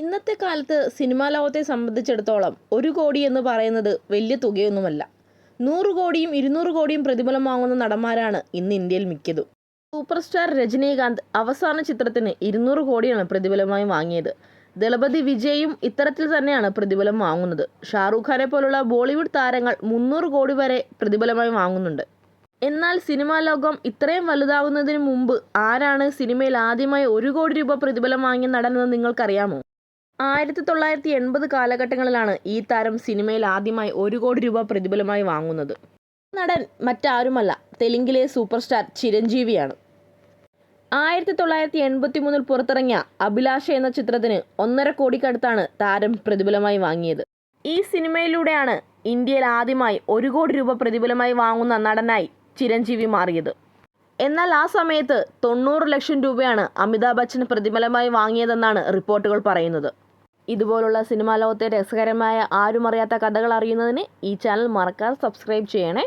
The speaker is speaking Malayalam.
ഇന്നത്തെ കാലത്ത് സിനിമാ ലോകത്തെ സംബന്ധിച്ചിടത്തോളം ഒരു കോടി എന്ന് പറയുന്നത് വലിയ തുകയൊന്നുമല്ല. നൂറ് കോടിയും ഇരുന്നൂറ് കോടിയും പ്രതിഫലം വാങ്ങുന്ന നടന്മാരാണ് ഇന്ന് ഇന്ത്യയിൽ മിക്കതും. സൂപ്പർ സ്റ്റാർ രജനീകാന്ത് അവസാന ചിത്രത്തിന് ഇരുന്നൂറ് കോടിയാണ് പ്രതിഫലമായി വാങ്ങിയത്. ദളപതി വിജയും ഇത്തരത്തിൽ തന്നെയാണ് പ്രതിഫലം വാങ്ങുന്നത്. ഷാറൂഖ് ഖാനെ പോലുള്ള ബോളിവുഡ് താരങ്ങൾ മുന്നൂറ് കോടി വരെ പ്രതിഫലമായി വാങ്ങുന്നുണ്ട്. എന്നാൽ സിനിമാ ലോകം ഇത്രയും വലുതാകുന്നതിന് മുമ്പ് ആരാണ് സിനിമയിൽ ആദ്യമായി ഒരു കോടി രൂപ പ്രതിഫലം വാങ്ങിയ നടനെന്ന് നിങ്ങൾക്കറിയാമോ? ആയിരത്തി തൊള്ളായിരത്തി എൺപത് കാലഘട്ടങ്ങളിലാണ് ഈ താരം സിനിമയിൽ ആദ്യമായി ഒരു കോടി രൂപ പ്രതിഫലമായി വാങ്ങുന്നത്. നടൻ മറ്റാരുമല്ല തെലുങ്കിലെ സൂപ്പർ സ്റ്റാർ ചിരഞ്ജീവിയാണ്. ആയിരത്തി തൊള്ളായിരത്തി എൺപത്തി മൂന്നിൽ പുറത്തിറങ്ങിയ അഭിലാഷ എന്ന ചിത്രത്തിന് ഒന്നര കോടിക്കടുത്താണ് താരം പ്രതിഫലമായി വാങ്ങിയത്. ഈ സിനിമയിലൂടെയാണ് ഇന്ത്യയിൽ ആദ്യമായി ഒരു കോടി രൂപ പ്രതിഫലമായി വാങ്ങുന്ന നടനായി ചിരഞ്ജീവി മാറിയത്. എന്നാൽ ആ സമയത്ത് തൊണ്ണൂറ് ലക്ഷം രൂപയാണ് അമിതാഭ് ബച്ചൻ പ്രതിഫലമായി വാങ്ങിയതെന്നാണ് റിപ്പോർട്ടുകൾ പറയുന്നത്. ഇതുപോലുള്ള സിനിമാ ലോകത്തെ രസകരമായ ആരും അറിയാത്ത കഥകൾ അറിയുന്നതിന് ഈ ചാനൽ മറക്കാതെ സബ്സ്ക്രൈബ് ചെയ്യണേ.